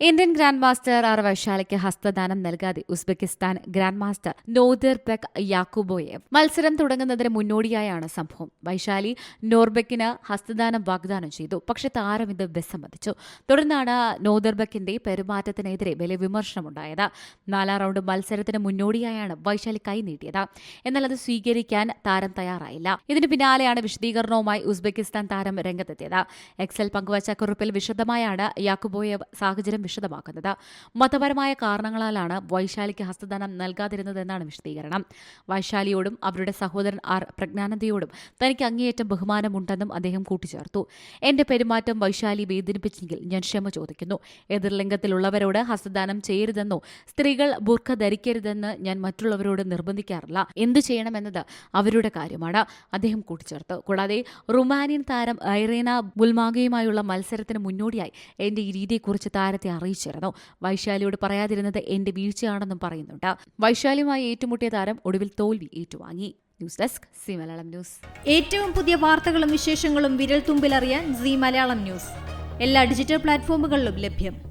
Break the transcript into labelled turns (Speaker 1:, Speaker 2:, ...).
Speaker 1: Indian grand master R വൈശാലിക്ക് ഹസ്തദാനം നൽകാതെ Uzbekistan grand master Nodirbek Yakubboev മത്സരം തുടങ്ങുന്നതിന് മുന്നോടിയായാണ് സംഭവം. വൈശാലി നോർബെക്കിന് ഹസ്തദാനം വാഗ്ദാനം ചെയ്തു. പക്ഷേ താരം ഇത് വിസമ്മതിച്ചു. തുടർന്നാണ് നോദർബെക്കിന്റെ പെരുമാറ്റത്തിനെതിരെ വലിയ വിമർശനമുണ്ടായത് നാലാം റൗണ്ട് മത്സരത്തിന് മുന്നോടിയായാണ് വൈശാലി കൈനീട്ടിയത് എന്നാൽ അത് സ്വീകരിക്കാൻ താരം തയ്യാറായില്ല. ഇതിന് പിന്നാലെയാണ് വിശദീകരണവുമായി ഉസ്ബെക്കിസ്ഥാൻ താരം രംഗത്തെത്തിയത്. എക്സൽ പങ്കുവച്ച കുറിപ്പിൽ വിശദമായാണ് യാക്കുബോയേവ് സാഹചര്യം വിശദമാക്കുന്നത്. മതപരമായ കാരണങ്ങളാലാണ് വൈശാലിക്ക് ഹസ്തദാനം നൽകാതിരുന്നതെന്നാണ് വിശദീകരണം. വൈശാലിയോടും അവരുടെ സഹോദരൻ ആർ പ്രജ്ഞാനന്ദയോടും തനിക്ക് അങ്ങേയറ്റം ബഹുമാനമുണ്ടെന്നും അദ്ദേഹം കൂട്ടിച്ചേർത്തു. എന്റെ പെരുമാറ്റം വൈശാലി വേദനിപ്പിച്ചെങ്കിൽ ഞാൻ ക്ഷമ ചോദിക്കുന്നു. എതിർലിംഗത്തിലുള്ളവരോട് ഹസ്തദാനം ചെയ്യരുതെന്നോ സ്ത്രീകൾ ബുർഖ ധരിക്കരുതെന്ന് ഞാൻ മറ്റുള്ളവരോട് നിർബന്ധിക്കാറില്ല. എന്തു ചെയ്യണമെന്നത് അവരുടെ കാര്യമാണ് അദ്ദേഹം കൂട്ടിച്ചേർത്തു. കൂടാതെ റുമാനിയൻ താരം ഐറേന ബുൽമാഗയുമായുള്ള മത്സരത്തിന് മുന്നോടിയായി എന്റെ ഈ രീതിയെക്കുറിച്ച് താരത്തെ അറിയിച്ചിരുന്നു. വൈശാലിയോട് പറയാതിരുന്നത് എന്റെ വീഴ്ചയാണെന്നും പറയുന്നുണ്ട്. വൈശാലിയുമായി ഏറ്റുമുട്ടിയ താരം ഒടുവിൽ തോൽവി ഏറ്റുവാങ്ങി. News desk Zee Malayalam news.
Speaker 2: ഏറ്റവും പുതിയ വാർത്തകളും വിശേഷങ്ങളും വിരൽ തുമ്പിലറിയാൻ സി മലയാളം ന്യൂസ്. എല്ലാ ഡിജിറ്റൽ പ്ലാറ്റ്ഫോമുകളിലും ലഭ്യം.